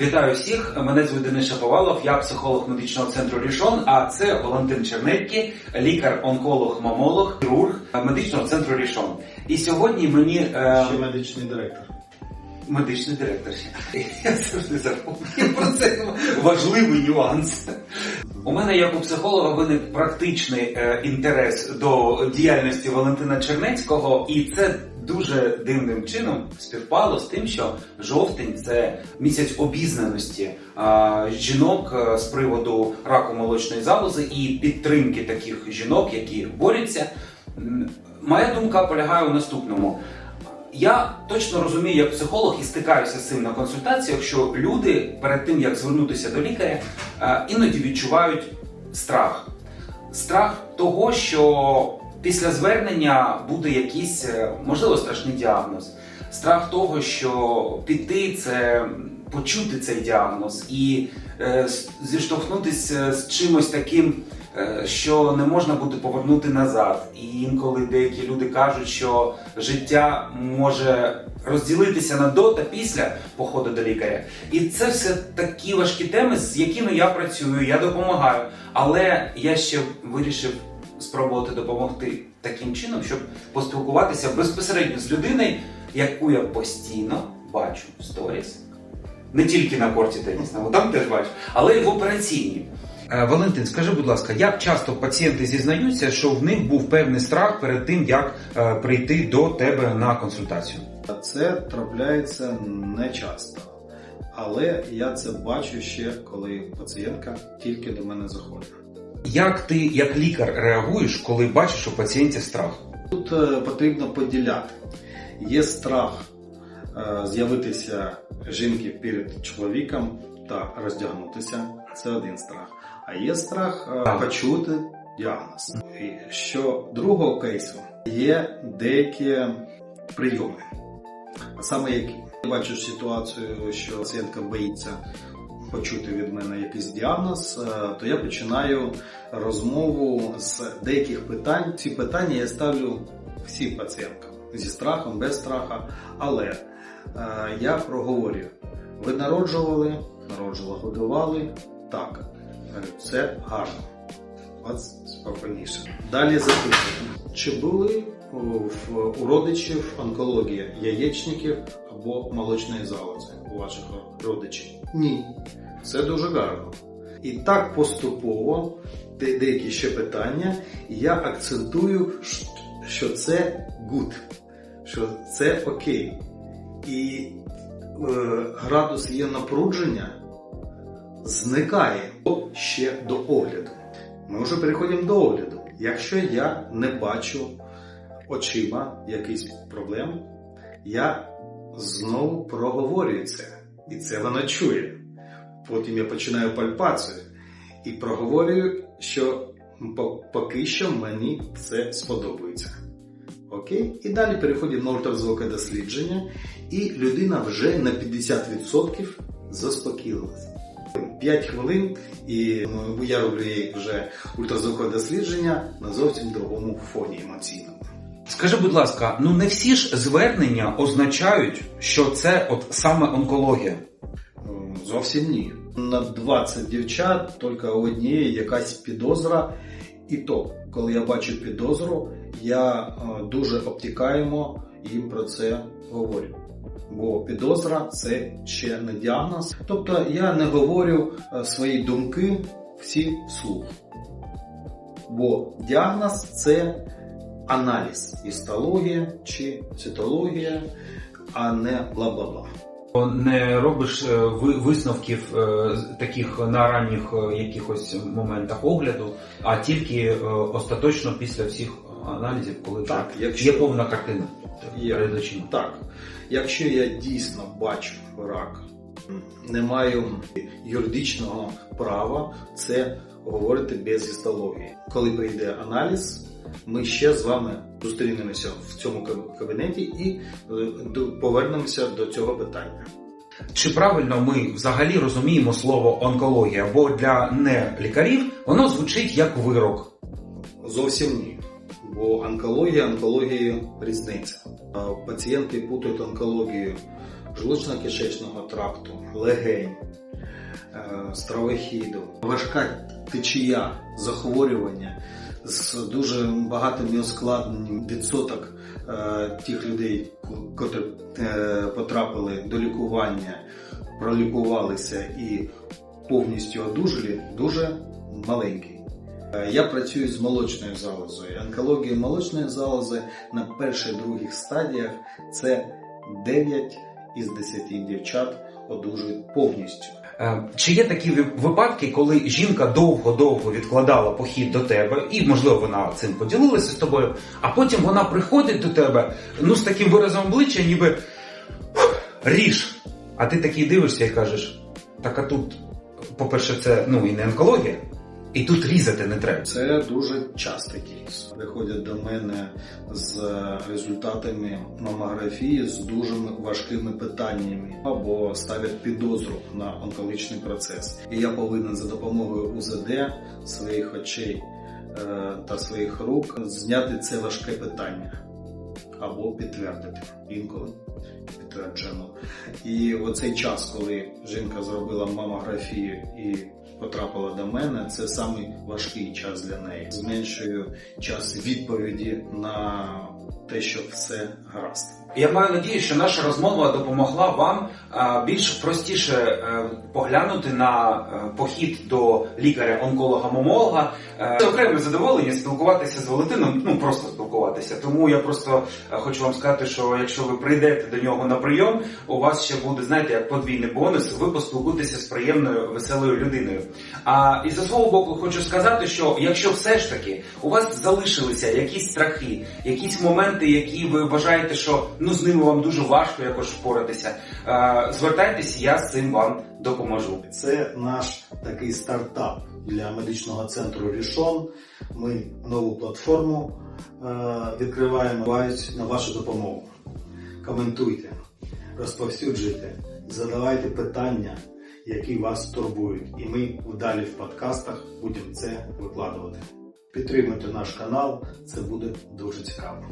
Вітаю всіх! Мене звуть Денис Шаповалов, я психолог медичного центру Рішон, а це Валентин Чернеткі, лікар-онколог, мамолог, хірург медичного центру Рішон. І сьогодні мені е, Ще медичний директор. медичний директор. Я завжди запомню про це важливий нюанс. У мене як у психолога виник практичний е, інтерес до діяльності Валентина Чернецького, і це дуже дивним чином співпало з тим, що жовтень це місяць обізнаності жінок е, з приводу раку молочної залози і підтримки таких жінок, які борються. Моя думка полягає у наступному. Я точно розумію, як психолог і стикаюся з цим на консультаціях, що люди перед тим як звернутися до лікаря, е, іноді відчувають страх. Страх того, що після звернення буде якийсь, е, можливо, страшний діагноз. Страх того, що піти це почути цей діагноз і е, зіштовхнутися з чимось таким, е, що не можна буде повернути назад. І інколи деякі люди кажуть, що життя може розділитися на до та після походу до лікаря. І це все такі важкі теми, з якими я працюю, я допомагаю. Але я ще вирішив спробувати допомогти таким чином, щоб поспілкуватися безпосередньо з людиною, яку я постійно бачу в сторіс. Не тільки на корті тенісному, там теж бачу, але й в операційній. Е, Валентин, скажи, будь ласка, як часто пацієнти зізнаються, що в них був певний страх перед тим, як е, прийти до тебе на консультацію? Це трапляється не часто. Але я це бачу ще, коли пацієнтка тільки до мене заходить. Як ти, як лікар, реагуєш, коли бачиш у пацієнтів страх? Тут е, потрібно поділяти. Є страх е, з'явитися жінки перед чоловіком та роздягнутися. Це один страх. А є страх е, почути діагноз. І що другого кейсу є деякі прийоми. А саме які я бачу ситуацію, що пацієнтка боїться почути від мене якийсь діагноз, е, то я починаю розмову з деяких питань. Ці питання я ставлю всім пацієнткам зі страхом, без страха. Але е, я проговорюю: ви народжували, народжували, годували. Так, це гарно. От спокійніше. Далі запитую, чи були у, родичів онкологія яєчників або молочної залози ваших родичів? Ні. Це дуже гарно. І так поступово де- деякі ще питання, і я акцентую, що це good, що це окей. І е, градус є напрудження зникає ще до огляду. Ми вже переходимо до огляду. Якщо я не бачу очима якийсь проблем, я знову проговорюю це. І це вона чує. Потім я починаю пальпацію і проговорюю, що поки що мені це сподобається. Окей? І далі переходимо на ультразвукове дослідження, і людина вже на 50% заспокоїлася. 5 хвилин, і ну, я роблю їй вже ультразвукове дослідження на зовсім другому фоні емоційному. Скажи, будь ласка, ну не всі ж звернення означають, що це от саме онкологія. Зовсім ні. На 20 дівчат тільки однієї якась підозра. І то, коли я бачу підозру, я е, дуже обтікаємо їм про це говорю. Бо підозра це ще не діагноз. Тобто я не говорю е, свої думки всі вслух. Бо діагноз це аналіз, гістологія чи цитологія, а не бла-бла-бла. Не робиш е, ви- висновків е, таких на ранніх е, якихось моментах огляду, а тільки остаточно після всіх аналізів, коли Так, якщо- є повна картина Є. перед очима. Так, якщо я дійсно бачу рак, не маю юридичного права це говорити без гістології. Коли прийде аналіз, ми ще з вами зустрінемося в цьому кабінеті і е, повернемося до цього питання. Чи правильно ми взагалі розуміємо слово онкологія? Бо для не лікарів воно звучить як вирок. Зовсім ні. Бо онкологія, онкології різниця. Пацієнти путають онкологію желудочно-кишечного тракту, легень, стравохіду, важка течія, захворювання з дуже багатими ускладненнями відсоток е, тих людей, котрі е, потрапили до лікування, пролікувалися і повністю одужали, дуже маленький. Е, Я працюю з молочною залозою. Онкологія молочної залози на перших других стадіях це 9 із 10 дівчат одужують повністю. Е, Чи є такі випадки, коли жінка довго-довго відкладала похід до тебе, і можливо вона цим поділилася з тобою, а потім вона приходить до тебе ну з таким виразом обличчя, ніби ріж. А ти такий дивишся і кажеш: так а тут, по-перше, це ну і не онкологія, і тут різати не треба. Це дуже частий кейс. Приходять до мене з результатами мамографії з дуже важкими питаннями або ставлять підозру на онкологічний процес. І я повинен за допомогою УЗД своїх очей е, та своїх рук зняти це важке питання або підтвердити інколи підтверджено. І оцей час, коли жінка зробила мамографію і потрапила до мене, це самий важкий час для неї. Зменшую час відповіді на те, що все гаразд. Я маю надію, що наша розмова допомогла вам більш простіше е, поглянути на е, похід до лікаря-онколога-мамолога. Е, Це окреме задоволення спілкуватися з Валентином, ну просто спілкуватися. Тому я просто хочу вам сказати, що якщо ви прийдете до нього на прийом, у вас ще буде, знаєте, як подвійний бонус, ви поспілкуєтеся з приємною, веселою людиною. А і за свого боку хочу сказати, що якщо все ж таки у вас залишилися якісь страхи, якісь моменти, які ви вважаєте, що ну з ними вам дуже важко якось впоратися, е, звертайтесь, я з цим вам допоможу. Це наш такий стартап для медичного центру Рішон. Ми нову платформу е, відкриваємо на вашу допомогу. Коментуйте, розповсюджуйте, задавайте питання, які вас турбують. І ми вдалі в подкастах будемо це викладувати. Підтримуйте наш канал, це буде дуже цікаво.